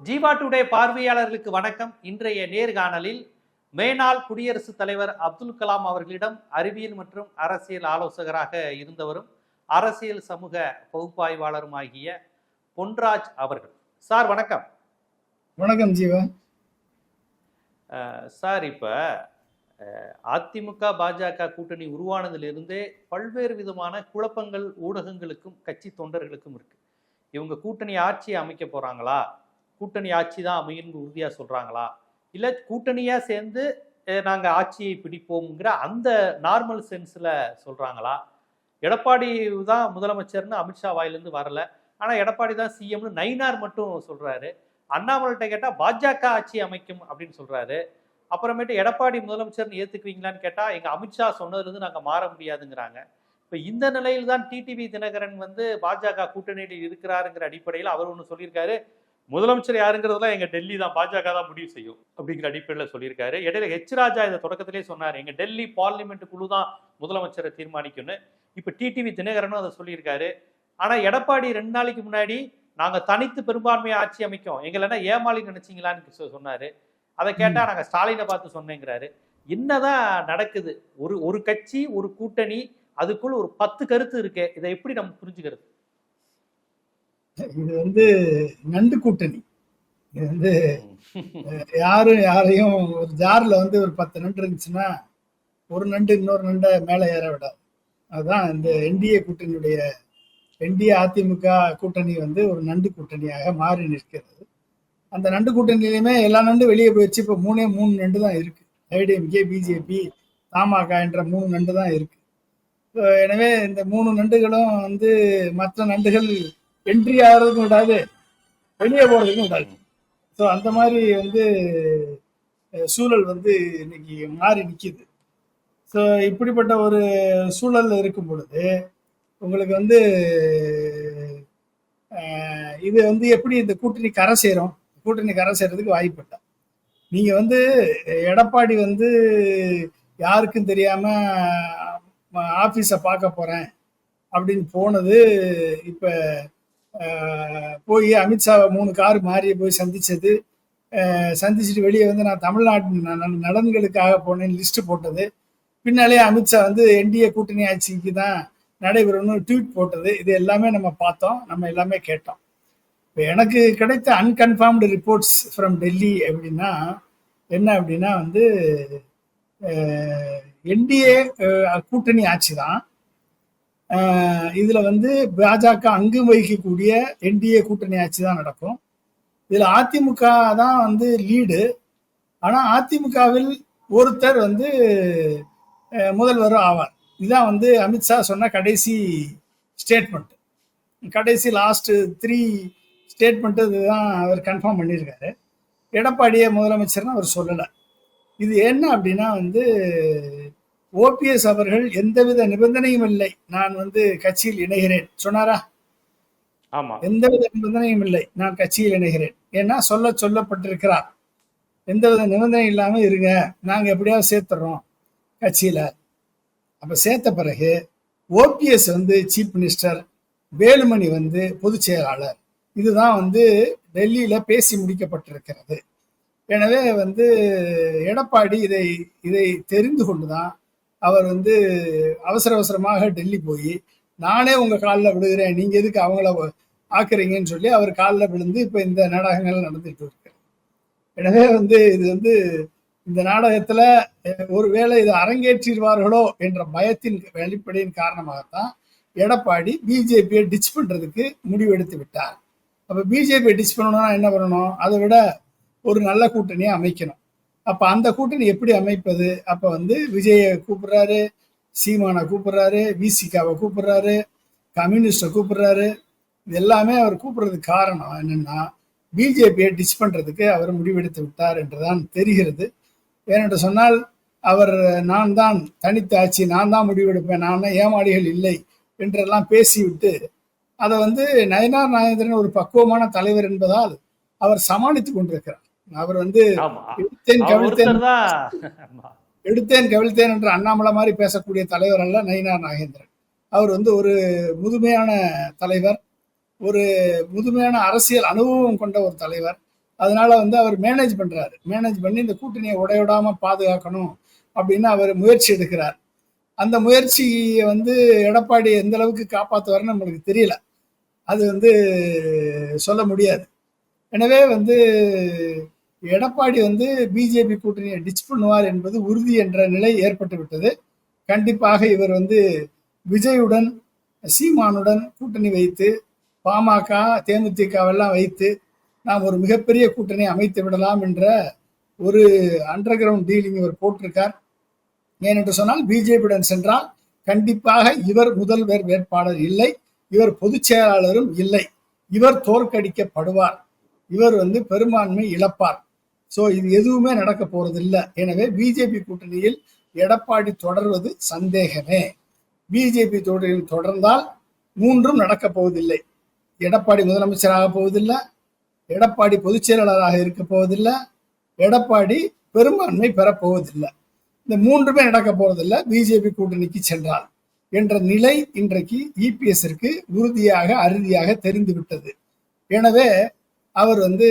Jeeva today பார்வையாளர்களுக்கு வணக்கம். இன்றைய நேர்காணலில் மேனாள் குடியரசுத் தலைவர் அப்துல் கலாம் அவர்களிடம் அறிவியல் மற்றும் அரசியல் ஆலோசகராக இருந்தவரும் அரசியல் சமூக பகுப்பாய்வாளருமாகிய பொன்ராஜ் அவர்கள். சார் வணக்கம். வணக்கம் ஜீவா. சார் இப்போ அதிமுக பாஜக கூட்டணி உருவானதிலிருந்தே பல்வேறு விதமான குழப்பங்கள் ஊடகங்களுக்கும் கட்சி தொண்டர்களுக்கும் இருக்கு. இவங்க கூட்டணி ஆட்சியை அமைக்க போறாங்களா? கூட்டணி ஆட்சி தான் அமையும்னு உறுதியாக சொல்கிறாங்களா இல்லை கூட்டணியாக சேர்ந்து நாங்கள் ஆட்சியை பிடிப்போம்ங்கிற அந்த நார்மல் சென்ஸில் சொல்கிறாங்களா எடப்பாடி தான் முதலமைச்சர்னு அமித்ஷா வாயிலேருந்து வரல. ஆனால் எடப்பாடி தான் சிஎம்னு நயினார் மட்டும் சொல்கிறாரு அண்ணாமலைகிட்ட கேட்டால் பாஜக ஆட்சி அமைக்கும் அப்படின்னு சொல்கிறாரு அப்புறமேட்டு எடப்பாடி முதலமைச்சர்னு ஏற்றுக்குவீங்களான்னு கேட்டால் எங்கள் அமித்ஷா சொன்னதுலேருந்து நாங்கள் மாற முடியாதுங்கிறாங்க. இப்போ இந்த நிலையில் தான் டிடிவி தினகரன் வந்து பாஜக கூட்டணியில் இருக்கிறாருங்கிற அடிப்படையில் அவர் ஒன்று சொல்லியிருக்காரு. முதலமைச்சர் யாருங்கிறதுலாம் எங்க டெல்லி தான் பாஜக தான் முடிவு செய்யும் அப்படிங்கிற அடிப்படையில் சொல்லியிருக்காரு. இடையில ஹெச் ராஜா இதை தொடக்கத்திலே சொன்னார். எங்க டெல்லி பார்லிமெண்ட் குழு தான் முதலமைச்சரை தீர்மானிக்கும்னு. இப்ப டிடிவி தினகரனும் அதை சொல்லியிருக்காரு. ஆனா எடப்பாடி ரெண்டு நாளைக்கு முன்னாடி நாங்க தனித்து பெரும்பான்மையை ஆட்சி அமைக்கும். எங்களை ஏமாளி நினைச்சீங்களான்னு சொன்னாரு. அதை கேட்டா நாங்க ஸ்டாலினை பார்த்து சொன்னேங்கிறாரு. என்னதான் நடக்குது? ஒரு ஒரு கட்சி ஒரு கூட்டணி அதுக்குள்ள ஒரு பத்து கருத்து இருக்கு. இதை எப்படி நம்ம புரிஞ்சுக்கிறது? இது வந்து நண்டு கூட்டணி. இது வந்து யாரும் யாரையும் ஒரு ஜார்ல வந்து ஒரு பத்து நண்டு இருந்துச்சுன்னா ஒரு நண்டு இன்னொரு நண்டை மேலே ஏற விடாது. அதுதான் இந்த என்டிஏ கூட்டணியுடைய என்டிஏ அதிமுக கூட்டணி வந்து ஒரு நண்டு கூட்டணியாக மாறி நிற்கிறது. அந்த நண்டு கூட்டணியிலுமே எல்லா நண்டு வெளியே போயிடுச்சு இப்போ மூணே மூணு நண்டு தான் இருக்கு. ஐடிஎம்கே பிஜேபி தமாக என்ற மூணு நண்டு தான் இருக்கு. எனவே இந்த மூணு நண்டுகளும் வந்து மற்ற நண்டுகள் என்ட்ரி ஆகிறதுக்கும் விடாது வெளியே போறதுக்கும் விடாது ஸோ அந்த மாதிரி வந்து சூழல் வந்து இன்னைக்கு மாறி நிற்கிது ஸோ இப்படிப்பட்ட ஒரு சூழல் இருக்கும் பொழுது உங்களுக்கு வந்து இது வந்து எப்படி இந்த கூட்டணி கரை சேரும்? கூட்டணி கரை சேர்றதுக்கு வாய்ப்பு நீங்க வந்து எடப்பாடி வந்து யாருக்கும் தெரியாம ஆபீஸை பார்க்க போறேன் அப்படின்னு போனது இப்ப போய் அமித்ஷாவை மூணு கார் மாறி போய் சந்திச்சது. சந்திச்சுட்டு வெளியே வந்து நான் தமிழ்நாட்டு ந- நலன்களுக்காக போனேன்னு லிஸ்ட் போட்டது. பின்னாலே அமித்ஷா வந்து என்டிஏ கூட்டணி ஆட்சிக்கு தான் நடைபெறணும்னு ட்வீட் போட்டது. இது எல்லாமே நம்ம பார்த்தோம். நம்ம எல்லாமே கேட்டோம். இப்போ எனக்கு கிடைத்த அன்கன்ஃபார்ம்டு ரிப்போர்ட்ஸ் ஃப்ரம் டெல்லி அப்படின்னா என்ன அப்படின்னா வந்து என்டிஏ கூட்டணி ஆட்சி தான். இதுல வந்து பாஜக அங்கு வகிக்கக்கூடிய என்டிஏ கூட்டணி ஆட்சி தான் நடக்கும். இதுல அதிமுக தான் வந்து லீடு ஆனா அதிமுகவில் ஒருத்தர் வந்து முதல்வரும் முதல்வர் ஆவார். இதுதான் வந்து அமித்ஷா சொன்ன கடைசி ஸ்டேட்மெண்ட் கடைசி லாஸ்ட் த்ரீ ஸ்டேட்மெண்ட் இதுதான் அவர் கன்ஃபார்ம் பண்ணியிருக்காரு. எடப்பாடியை முதலமைச்சர்னு அவர் சொல்லலை. இது என்ன அப்படின்னா வந்து ஓபிஎஸ் அவர்கள் எந்தவித நிபந்தனையும் இல்லை. நான் வந்து கட்சியில் இணைகிறேன். சொன்னாரா? ஆமா. எந்தவித நிபந்தனையும் இல்லை. நான் கட்சியில் இணைகிறேன். ஏன்னா சொல்ல சொல்லப்பட்டிருக்கிறார். எந்தவித நிபந்தனை இல்லாம இருங்க. நாங்க எப்படியாவது சேர்த்துறோம் கட்சியில. அப்ப சேர்த்த பிறகு ஓபிஎஸ் வந்து சீஃப் மினிஸ்டர் வேலுமணி வந்து பொதுச் செயலாளர். இதுதான் வந்து டெல்லியில பேசி முடிக்கப்பட்டிருக்கிறது. எனவே வந்து எடப்பாடி இதை இதை தெரிந்து கொண்டுதான் அவர் வந்து அவசர அவசரமாக டெல்லி போய் நானே உங்கள் காலில் விழுகிறேன். நீங்கள் எதுக்கு அவங்கள ஆக்குறீங்கன்னு சொல்லி அவர் காலில் விழுந்து இப்போ இந்த நாடகங்கள் நடந்துட்டு இருக்கு. எனவே வந்து இது வந்து இந்த நாடகத்துல ஒருவேளை இதை அரங்கேற்றிடுவார்களோ என்ற பயத்தின் வெளிப்படையின் காரணமாகத்தான் எடப்பாடி பிஜேபியை டிச் பண்றதுக்கு முடிவெடுத்து விட்டார். அப்ப பிஜேபியை டிச் பண்ணணும்னா என்ன பண்ணணும்? அதை விட ஒரு நல்ல கூட்டணியை அமைக்கணும். அப்ப அந்த கூட்டணி எப்படி அமைப்பது? அப்ப வந்து விஜயை கூப்பிடுறாரு சீமானை கூப்பிடுறாரு விசிகாவை கூப்பிடுறாரு கம்யூனிஸ்டை கூப்பிடுறாரு. இது எல்லாமே அவர் கூப்பிடுறதுக்கு காரணம் என்னன்னா பிஜேபியை டிச் பண்றதுக்கு அவர் முடிவெடுத்து விட்டார் என்றுதான் தெரிகிறது. ஏனென்று சொன்னால் அவர் நான் தான் தனித்த ஆட்சி நான் தான் முடிவெடுப்பேன் நான் தான் ஏமாளிகள் இல்லை என்றெல்லாம் பேசிவிட்டு அதை வந்து நயனார் நாயந்திரன் ஒரு பக்குவமான தலைவர் என்பதால் அவர் சமாளித்து கொண்டிருக்கிறார். அவர் வந்து எடுத்தேன் கவிழ்த்தேன். என்று அண்ணாமலை மாதிரி பேசக்கூடிய தலைவர் அல்ல நயினார் நாகேந்திரன். அவர் வந்து ஒரு முதுமையான தலைவர் ஒரு முதுமையான அரசியல் அனுபவம் கொண்ட ஒரு தலைவர். அதனால வந்து அவர் மேனேஜ் பண்றாரு. மேனேஜ் பண்ணி இந்த கூட்டணியை உடையோடாம பாதுகாக்கணும் அப்படின்னு அவர் முயற்சி எடுக்கிறார். அந்த முயற்சியை வந்து எடப்பாடி எந்த அளவுக்கு காப்பாற்றுவார்னு நம்மளுக்கு தெரியல. அது வந்து சொல்ல முடியாது. எனவே வந்து எடப்பாடி வந்து பிஜேபி கூட்டணியை டிச் பண்ணுவார் என்பது உறுதி என்ற நிலை ஏற்பட்டு விட்டது கண்டிப்பாக இவர் வந்து விஜயுடன் சீமானுடன் கூட்டணி வைத்து பாமக தேமுதிகவெல்லாம் வைத்து நாம் ஒரு மிகப்பெரிய கூட்டணி அமைத்து விடலாம் என்ற ஒரு அண்டர் கிரவுண்ட் டீலிங் இவர் போட்டிருக்கார். ஏனென்று சொன்னால் பிஜேபியுடன் சென்றால் கண்டிப்பாக இவர் முதல்வர் வேட்பாளர் இல்லை இவர் பொதுச் செயலாளரும் இல்லை இவர் தோற்கடிக்கப்படுவார் இவர் வந்து பெரும்பான்மை இழப்பார். சோ இது எதுவுமே நடக்க போறதில்லை. எனவே பிஜேபி கூட்டணியில் எடப்பாடி தொடர்வது சந்தேகமே. பிஜேபி தொடரில் தொடர்ந்தால் மூன்றும் நடக்க போவதில்லை. எடப்பாடி முதலமைச்சராக போவதில்லை. எடப்பாடி பொதுச் செயலாளராக இருக்க போவதில்லை. எடப்பாடி பெரும்பான்மை பெறப்போவதில்லை இந்த மூன்றுமே நடக்க போறதில்லை. பிஜேபி கூட்டணிக்கு சென்றால் என்ற நிலை இன்றைக்கு இபிஎஸ்ற்கு உறுதியாக அறுதியாக தெரிந்துவிட்டது. எனவே அவர் வந்து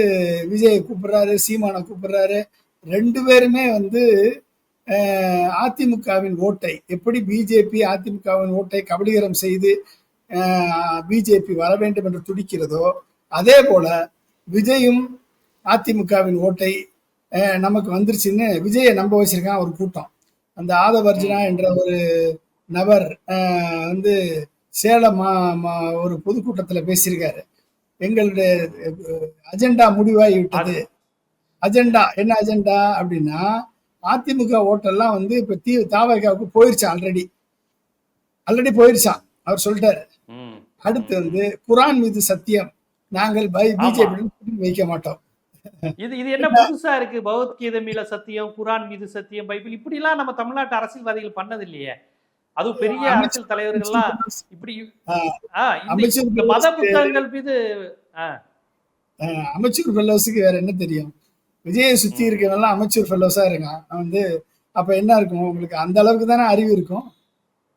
விஜயை கூப்பிடுறாரு சீமானை கூப்பிடுறாரு. ரெண்டு பேருமே வந்து அதிமுகவின் ஓட்டை எப்படி பிஜேபி அதிமுகவின் ஓட்டை கபலீகரம் செய்து பிஜேபி வர வேண்டும் என்று துடிக்கிறதோ அதே போல விஜயும் அதிமுகவின் ஓட்டை நமக்கு வந்துருச்சுன்னு விஜயை நம்ப வச்சிருக்கான் ஒரு கூட்டம். அந்த ஆதவர்ஜனா என்ற ஒரு நபர் வந்து சேலம் மா- மா- ஒரு பொதுக்கூட்டத்தில் பேசியிருக்காரு. எங்களுடைய அஜெண்டா முடிவாகி விட்டது அஜெண்டா என்ன அஜெண்டா அப்படின்னா அதிமுக ஓட்டெல்லாம் வந்து இப்ப தீ தாவகாவுக்கு போயிருச்சான் ஆல்ரெடி ஆல்ரெடி போயிருச்சான் அவர் சொல்லிட்டாரு. அடுத்து வந்து குரான் மீது சத்தியம். நாங்கள். பிஜேபி வைக்க மாட்டோம். இது இது என்ன புதுசா இருக்கு? பகவத்கீதை மீது சத்தியம் குரான் மீது சத்தியம் பைபிள் இப்படி எல்லாம் நம்ம தமிழ்நாட்டு அரசியல்வாதிகள் பண்ணது இல்லையே அதுவும் பெரிய அரசியல் தலைவர்கள்லாம் இப்படி இந்த- மத புத்தகங்கள் மீது அமைச்சர் ஃபெல்லோஸுக்கு வேற என்ன தெரியும்? விஜயை சுத்தி இருக்கவெல்லாம் அமைச்சர் ஃபெல்லோஸா இருக்கான் வந்து அப்ப என்ன இருக்கும்? உங்களுக்கு அந்த அளவுக்கு தானே அறிவு இருக்கும்.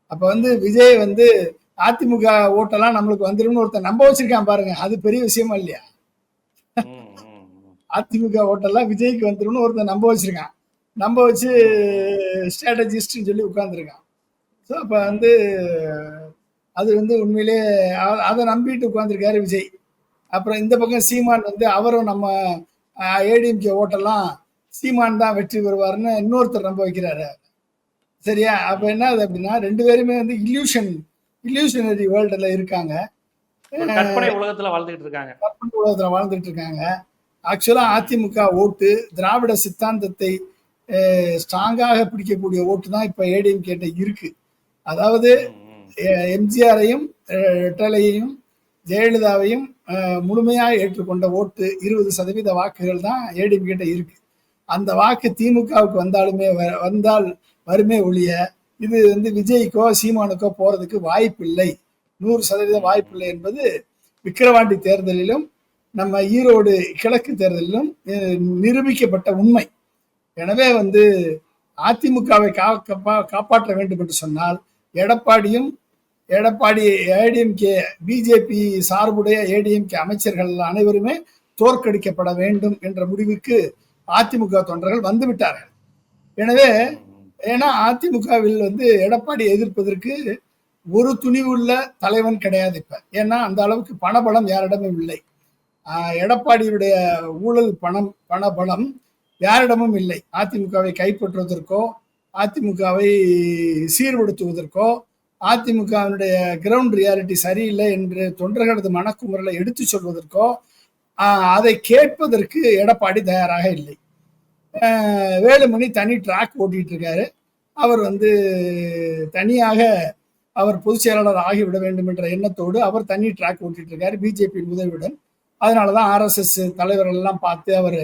அப்ப வந்து விஜய் வந்து அதிமுக ஓட்டெல்லாம் நம்மளுக்கு வந்துரும்னு ஒருத்தன் நம்ப வச்சிருக்கான் பாருங்க. அது பெரிய விஷயமா இல்லையா. அதிமுக ஓட்டெல்லாம் விஜய்க்கு வந்துரும்னு ஒருத்தன் நம்ப வச்சிருக்கான். நம்ப வச்சு ஸ்ட்ராட்டஜிஸ்ட்னு சொல்லி உட்கார்ந்துருக்கான். ஸோ அப்போ வந்து அது வந்து உண்மையிலே அதை நம்பிட்டு உட்கார்ந்திருக்காரு விஜய். அப்புறம் இந்த பக்கம் சீமான் வந்து அவரும் நம்ம ஏடிஎம்கே ஓட்டெல்லாம் சீமான் தான் வெற்றி பெறுவார்னு இன்னொருத்தர் நம்ப வைக்கிறாரு. சரியா? அப்ப என்ன ஆகுது அப்படின்னா ரெண்டு பேருமே வந்து இல்யூஷன் இல்யூஷனரி வேர்ல்டுல இருக்காங்க. கற்பனை உலகத்துல வாழ்ந்துகிட்டு இருக்காங்க. கற்பனை உலகத்துல வாழ்ந்துட்டு இருக்காங்க. ஆக்சுவலா அதிமுக ஓட்டு திராவிட சித்தாந்தத்தை ஸ்ட்ராங்காக பிடிக்கக்கூடிய ஓட்டு தான் இப்ப ஏடிஎம் கேட்ட இருக்கு. அதாவது. எம்ஜிஆரையும் ரெட்டலையையும் ஜெயலலிதாவையும் முழுமையாக ஏற்றுக்கொண்ட ஓட்டு இருபது சதவீத வாக்குகள் தான் ஏடிஎம் கிட்ட இருக்கு. அந்த வாக்கு திமுகவுக்கு வந்தாலுமே வ- வந்தால் வருமே ஒழிய இது வந்து விஜய்க்கோ சீமானுக்கோ போறதுக்கு வாய்ப்பில்லை. நூறு சதவீதம் வாய்ப்பில்லை என்பது விக்கிரவாண்டி தேர்தலிலும் நம்ம ஈரோடு கிழக்கு தேர்தலிலும் நிரூபிக்கப்பட்ட உண்மை. எனவே வந்து அதிமுகவை காப்பாற்ற வேண்டும் என்று சொன்னால் எடப்பாடியும் எடப்பாடி ஏடிஎம்கே பிஜேபி சார்புடைய ஏடிஎம்கே அமைச்சர்கள் அனைவருமே தோற்கடிக்கப்பட வேண்டும் என்ற முடிவுக்கு அதிமுக தொண்டர்கள் வந்துவிட்டார்கள். எனவே ஏன்னா அதிமுகவில் வந்து எடப்பாடி எதிர்ப்பதற்கு ஒரு துணிவுள்ள தலைவன் கிடையாது இப்ப. ஏன்னா அந்த அளவுக்கு பணபலம் யாரிடமும் இல்லை. எடப்பாடியுடைய ஊழல் பணம் பணபலம் யாரிடமும் இல்லை. அதிமுகவை கைப்பற்றுவதற்கோ அதிமுகவை சீர்படுத்துவதற்கோ அதிமுகவினுடைய கிரவுண்ட் ரியாலிட்டி சரியில்லை என்று தொண்டர்களது மனக்குமுறலை எடுத்து சொல்வதற்கோ அதை கேட்பதற்கு எடப்பாடி தயாராக இல்லை. வேலுமணி தனி ட்ராக் ஓட்டிட்டு இருக்காரு அவர் வந்து தனியாக அவர் பொதுச் செயலாளர் ஆகிவிட வேண்டும் என்ற எண்ணத்தோடு அவர் தனி ட்ராக் ஓட்டிட்டு இருக்காரு பிஜேபியின் உதவியுடன் அதனாலதான் ஆர்எஸ்எஸ் தலைவர்கள் எல்லாம் பார்த்து அவர்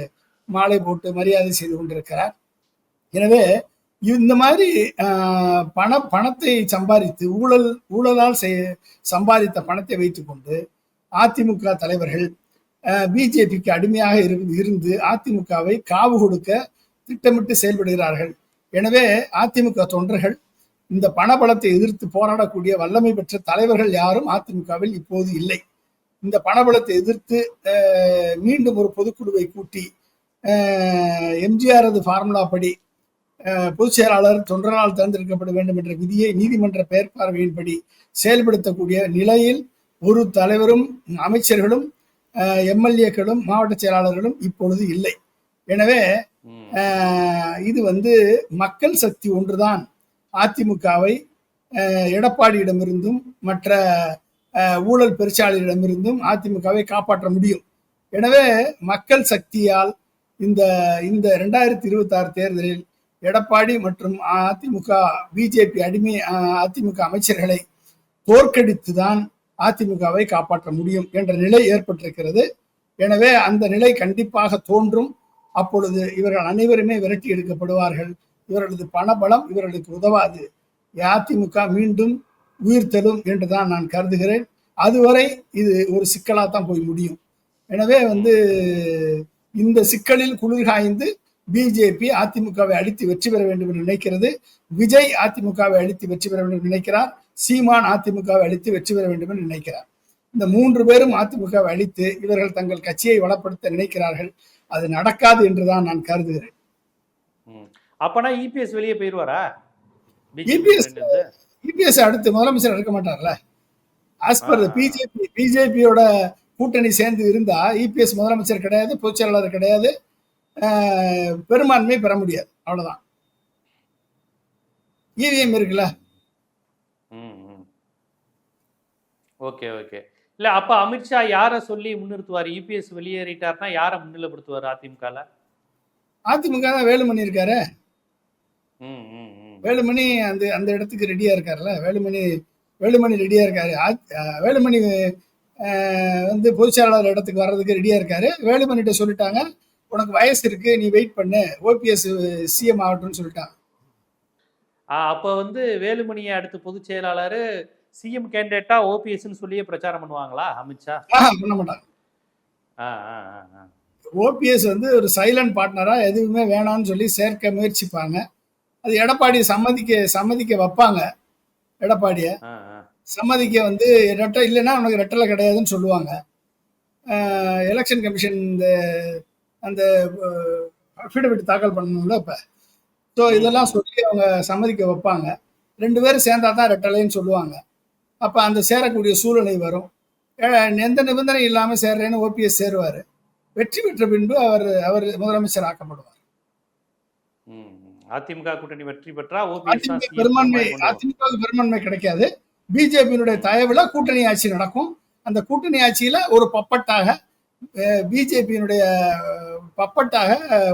மாலை போட்டு மரியாதை செய்து கொண்டிருக்கிறார். எனவே இந்த மாதிரி பண பணத்தை சம்பாதித்து ஊழல் ஊழலால் செய் சம்பாதித்த பணத்தை வைத்துக்கொண்டு அதிமுக தலைவர்கள் பிஜேபிக்கு அடிமையாக இருந்து இருந்து அதிமுகவை காவு கொடுக்க திட்டமிட்டு செயல்படுகிறார்கள். எனவே அதிமுக தொண்டர்கள் இந்த பணபலத்தை எதிர்த்து போராடக்கூடிய வல்லமை பெற்ற தலைவர்கள் யாரும் அதிமுகவில் இப்போது இல்லை. இந்த பணபலத்தை எதிர்த்து மீண்டும் ஒரு பொதுக்குழுவை கூட்டி எம்ஜிஆரது ஃபார்முலா படி பொதுச் செயலாளர் தொண்டரால் தேர்ந்தெடுக்கப்பட வேண்டும் என்ற விதியை நீதிமன்ற பெயர்பார்வையின்படி செயல்படுத்தக்கூடிய நிலையில் ஒரு தலைவரும் அமைச்சர்களும் எம்எல்ஏக்களும் மாவட்ட செயலாளர்களும் இப்பொழுது இல்லை. எனவே இது வந்து மக்கள் சக்தி ஒன்றுதான். அதிமுகவை எடப்பாடியிடமிருந்தும் மற்ற ஊழல் பெருச்சாளியிடமிருந்தும் அதிமுகவை காப்பாற்ற முடியும். எனவே மக்கள் சக்தியால் இந்த இந்த ரெண்டாயிரத்தி இருபத்தி ஆறு தேர்தலில் எடப்பாடி மற்றும் அதிமுக பிஜேபி அடிமை அதிமுக அமைச்சர்களை தோற்கடித்துதான் அதிமுகவை காப்பாற்ற முடியும் என்ற நிலை ஏற்பட்டிருக்கிறது. எனவே அந்த நிலை கண்டிப்பாக தோன்றும். அப்பொழுது இவர்கள் அனைவருமே விரட்டி எடுக்கப்படுவார்கள். இவர்களது பணபலம் இவர்களுக்கு உதவாது. அதிமுக மீண்டும் உயிர்த்தெழும் என்றுதான் நான் கருதுகிறேன். அதுவரை இது ஒரு சிக்கலாக தான் போய் முடியும். எனவே வந்து இந்த சிக்கலில் குளிர்காய்ந்து பிஜேபி அதிமுகவை அழித்து வெற்றி பெற வேண்டும் என்று நினைக்கிறது. விஜய் அதிமுகவை அழித்து வெற்றி பெற வேண்டும் என்று நினைக்கிறார். சீமான் அதிமுகவை அழித்து வெற்றி பெற வேண்டும் என்று நினைக்கிறார். இந்த மூன்று பேரும் அதிமுகவை அழித்து இவர்கள் தங்கள் கட்சியை வளப்படுத்த நினைக்கிறார்கள். அது நடக்காது என்றுதான் நான் கருதுகிறேன். அப்பனா இபிஎஸ் வெளியே போயிருவாரா? ல இருந்து? இபிஎஸ் அடுத்து முதலமைச்சர் எடுக்க மாட்டார்ல? As per. பிஜேபி பிஜேபியோட கூட்டணி சேர்ந்து இருந்தா இபிஎஸ் முதலமைச்சர் கிடையாது பொதுச் செயலாளர் கிடையாது. பெரும்பான்மை பெற முடியாது. அவ்வளவுதான். இவிஎம் இருக்குல்ல? ம், ம். Okay okay. இல்ல அப்ப அமித்ஷா யார சொல்லி முன்னிறுத்துவார்? இபிஎஸ் வெளியேறிட்டார்னா யார முன்னிலைப்படுத்துவார் அதிமுகல? அதிமுக தான் வேலுமணி இருக்காரு. ம் ம் ம். வேலுமணி அந்த அந்த இடத்துக்கு ரெடியா இருக்காருல்ல வேலுமணி வேலுமணி ரெடியா இருக்காரு. வேலுமணி வந்து பொதுச் செயலாளர் இடத்துக்கு வர்றதுக்கு ரெடியா இருக்காரு. வேலுமணிகிட்ட சொல்லிட்டாங்க. உனக்கு வயசு இருக்கு நீ வெயிட் பண்ணு. ஓபிஎஸ் சிஎம் ஆகட்டும்னு சொல்லிட்டாங்க ஆ, அப்ப வந்து வேலுமணியை அடுத்து பொதுச் செயலாளர் சிஎம் கேண்டிடேட்டா ஓபிஎஸ்ன்னு சொல்லியே பிரச்சாரம் பண்ணுவாங்களா அமித்ஷா? பண்ண மாட்டாங்க. ஓபிஎஸ் வந்து ஒரு சைலண்ட் பார்ட்னரா எதுவுமே வேணாம்னு சொல்லி சேர்க்க முயற்சிப்பாங்க. அது எடப்பாடி சம்மதிக்க சம்மதிக்க வைப்பாங்க எடப்பாடிய. சம்மதிக்க வந்து ரெட்டை இல்லைன்னா உனக்கு ரெட்டலை கிடையாதுன்னு சொல்லுவாங்க. எலெக்ஷன் கமிஷன் இந்த அந்த அஃபிடவிட் தாக்கல் பண்ணணும்ல இப்போ ஸோ இதெல்லாம் சொல்லி அவங்க சம்மதிக்க வைப்பாங்க. ரெண்டு பேரும் சேர்ந்தா தான் ரெட்டலைன்னு சொல்லுவாங்க. அப்போ அந்த சேரக்கூடிய சூழ்நிலை வரும். எந்த நிபந்தனை இல்லாமல் சேர்றேன்னு ஓபிஎஸ் சேருவார். வெற்றி பெற்ற பின்பு அவர் அவர் முதலமைச்சர் ஆக்கப்படுவார். அதிமுக கூட்டணி வெற்றி பெற்றா அதிமுக பெரும்பான்மை. அதிமுக பெரும்பான்மை கிடைக்காது. பிஜேபியினுடைய தயவுல கூட்டணி ஆட்சி நடக்கும். அந்த கூட்டணி ஆட்சியில ஒரு பப்பட்டாக பிஜேபியினுடைய பப்பட்டாக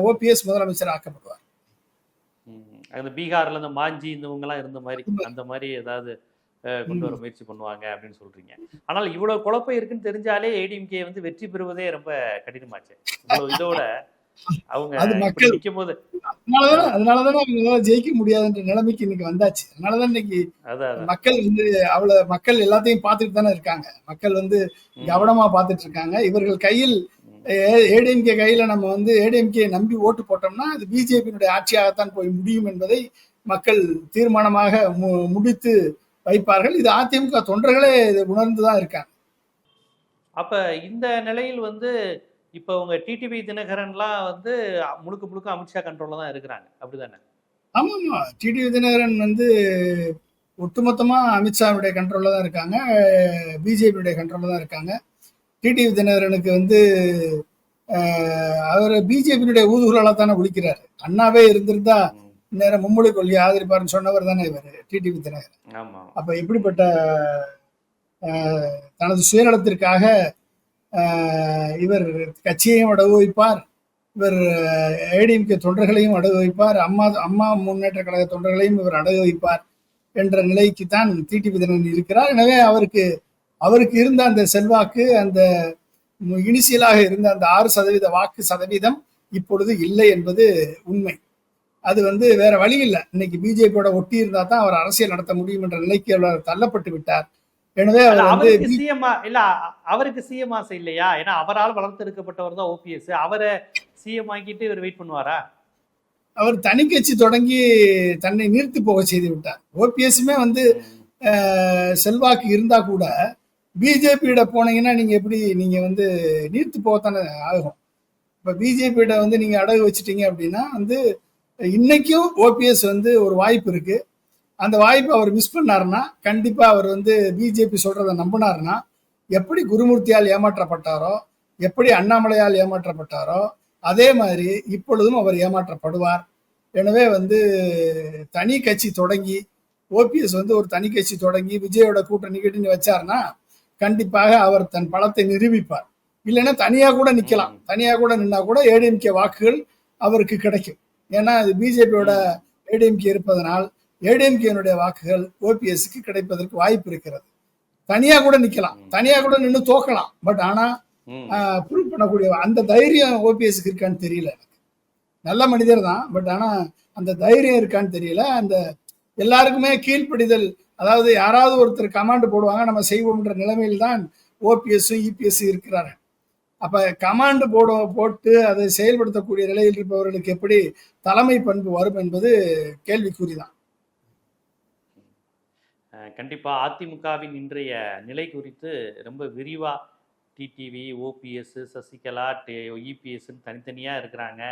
ஓபிஎஸ் முதலமைச்சர் ஆக்கப்படுவார் ம். அந்த பீகார்ல இந்த மாஞ்சி இந்தவங்க எல்லாம் இருந்த மாதிரி அந்த மாதிரி ஏதாவது கொண்டு வர முயற்சி பண்ணுவாங்க அப்படின்னு சொல்றீங்க ஆனால் இவ்வளவு குழப்பம் இருக்குன்னு தெரிஞ்சாலே ஏடிஎம்கே வந்து வெற்றி பெறுவதே ரொம்ப கடினமாச்சு இவ்வளவு இதோட அவங்க அது நிற்கும் போது அதனாலதானே அதனாலதானே அவங்களால ஜெயிக்க முடியாதுன்ற நிலைமைக்கு இன்னைக்கு வந்தாச்சு அதனாலதான் இன்னைக்கு. மக்கள் வந்து அவ்வளவு மக்கள் எல்லாத்தையும் பார்த்துட்டு தானே இருக்காங்க மக்கள் வந்து. கவனமா பார்த்துட்டு இருக்காங்க இவர்கள் கையில். ஏடிஎம்கே கையில நம்ம வந்து ஏடிஎம்கே நம்பி ஓட்டு போட்டோம்னா அது பிஜேபியினுடைய ஆட்சியாகத்தான் போய் முடியும் என்பதை மக்கள் தீர்மானமாக மு- முடித்து வைப்பார்கள். இது அதிமுக தொண்டர்களே இதை உணர்ந்துதான் இருக்காங்க. அப்ப இந்த நிலையில் வந்து இப்ப உங்க டிடிவி தினகரன்லாம் வந்து முழுக்க முழுக்க அமித்ஷா கண்ட்ரோல்ல தான் இருக்கிறாங்க. அப்படிதானே? ஆமா ஆமா டிடி விஜயநகரன் வந்து ஒட்டுமொத்தமா அமித்ஷாவுடைய கண்ட்ரோல்ல தான் இருக்காங்க. பிஜேபியுடைய கண்ட்ரோல்ல தான் இருக்காங்க. டிடி தினகரனுக்கு வந்து அவர் பிஜேபியினுடைய ஊதுகுழலாக தானே ஒழிக்கிறாரு. அண்ணாவே இருந்திருந்தா. நேரம் மும்மொழி கொள்கை ஆதரிப்பாருன்னு சொன்னவர் தானே இவர் டிடிவி தினகரன் ஆமா. அப்ப இப்படிப்பட்ட தனது சுயநலத்திற்காக இவர் கட்சியையும் அடகு வைப்பார் இவர் ஏடிஎம்கே தொண்டர்களையும் அடகு வைப்பார் அம்மா அம்மா முன்னேற்ற கழக தொண்டர்களையும் இவர் அடகு வைப்பார் என்ற நிலைக்கு தான் டிடிவி தினகரன் இருக்கிறார். எனவே அவருக்கு அவருக்கு இருந்த அந்த செல்வாக்கு அந்த இனிஷியலாக இருந்த அந்த ஆறு சதவீத வாக்கு சதவீதம் இப்பொழுது இல்லை என்பது உண்மை. அது வந்து வேற வழி இல்லை. இன்னைக்கு பிஜேபியோட ஒட்டி இருந்தா தான் அவர் அரசியல் நடத்த முடியும் என்ற நிலைக்கு அவர் தள்ளப்பட்டு விட்டார். எனவே அவர் அவருக்கு சிஎம் இல்ல அவருக்கு சிஎம் ஆசை இல்லையா? ஏன்னா அவரால் வளர்த்தெடுக்கப்பட்டவர் தான் ஓபிஎஸ் அவரை சிஎம் ஆக்கிட்டு இவர் வெயிட் பண்ணுவாரா? அவர் தனி கட்சி தொடங்கி தன்னை நிறுத்தி போக செய்து விட்டார். ஓபிஎஸ்மே வந்து செல்வாக்கு இருந்தா கூட பிஜேபியிட போனீங்கன்னா நீங்க எப்படி நீங்க வந்து நீர்த்து போகத்தானே ஆகும். இப்ப பிஜேபியிட வந்து நீங்க அடகு வச்சிட்டீங்க அப்படின்னா வந்து இன்னைக்கும் ஓபிஎஸ் வந்து ஒரு வாய்ப்பு இருக்கு. அந்த வாய்ப்பை அவர் மிஸ் பண்ணாருன்னா கண்டிப்பா அவர் வந்து பிஜேபி சொல்றதை நம்பினாருன்னா எப்படி குருமூர்த்தியால் ஏமாற்றப்பட்டாரோ எப்படி அண்ணாமலையால் ஏமாற்றப்பட்டாரோ அதே மாதிரி இப்பொழுதும் அவர் ஏமாற்றப்படுவார். எனவே வந்து தனி கட்சி தொடங்கி ஓபிஎஸ் வந்து ஒரு தனி கட்சி தொடங்கி விஜயோட கூட்டணி கிட்டணி வச்சாருன்னா கண்டிப்பாக அவர் தன் பலத்தை நிரூபிப்பார். இல்லைன்னா தனியா கூட நிக்கலாம். தனியா கூட நின்னா கூட ஏடிஎம்கே வாக்குகள் அவருக்கு கிடைக்கும். ஏன்னா இது பிஜேபியோட ஏடிஎம்கே இருப்பதனால் ஏடிஎம்கேனுடைய வாக்குகள் ஓபிஎஸ்க்கு கிடைப்பதற்கு வாய்ப்பு இருக்கிறது. தனியா கூட நிக்கலாம். தனியா கூட நின்று தோக்கலாம். பட் ஆனா. ப்ரூவ் பண்ணக்கூடிய அந்த தைரியம் ஓபிஎஸ்க்கு இருக்கான்னு தெரியல எனக்கு. நல்ல மனிதர் தான். பட் ஆனா அந்த தைரியம் இருக்கான்னு தெரியல. அந்த எல்லாருக்குமே கீழ்ப்படிதல் அதாவது யாராவது ஒருத்தர் கமாண்ட் போடுவாங்க நம்ம செய்வோம்ன்ற நிலைமையில் தான் ஓபிஎஸ்ஸும் இபிஎஸ் இருக்கிறார்கள் அப்போ கமாண்டு போட போட்டு அதை செயல்படுத்தக்கூடிய நிலையில் இருப்பவர்களுக்கு எப்படி தலைமை பண்பு வரும் என்பது கேள்விக்குறிதான். கண்டிப்பாக அதிமுகவின் இன்றைய நிலை குறித்து ரொம்ப விரிவாக டிடிவி ஓபிஎஸ் சசிகலா இபிஎஸ்ன்னு தனித்தனியாக இருக்கிறாங்க.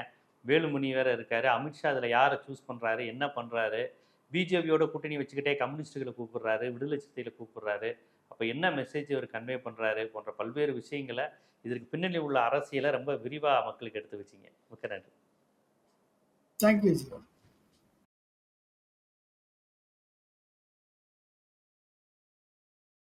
வேலுமணி வேற இருக்காரு. அமித்ஷா அதில் யாரை சூஸ் பண்ணுறாரு என்ன பண்ணுறாரு பிஜேபியோட கூட்டணி வச்சுக்கிட்டே கம்யூனிஸ்டுகளை கூப்பிடுறாரு விடுதலை சிறுத்தைகளை கூப்பிடுறாரு. அப்ப என்ன மெசேஜ் அவர் கன்வே பண்றாரு போன்ற பல்வேறு விஷயங்களை இதற்கு பின்னணி உள்ள அரசியலை ரொம்ப விரிவா மக்களுக்கு எடுத்து வச்சீங்க. மிக்க நன்றி. தேங்க்யூ